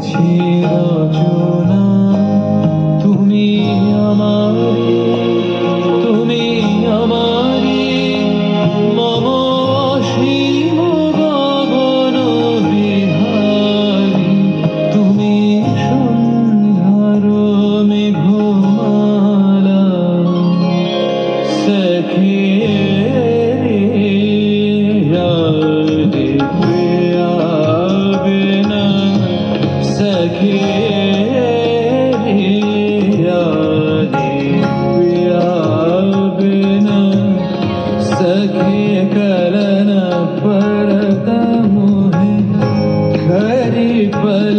করেছি রচনা তুমি আমারি তুমি আমারি মম অসীম গগন তুমি সন্ধ্যার মেঘমালা সখী करण पर मुहे घरि पर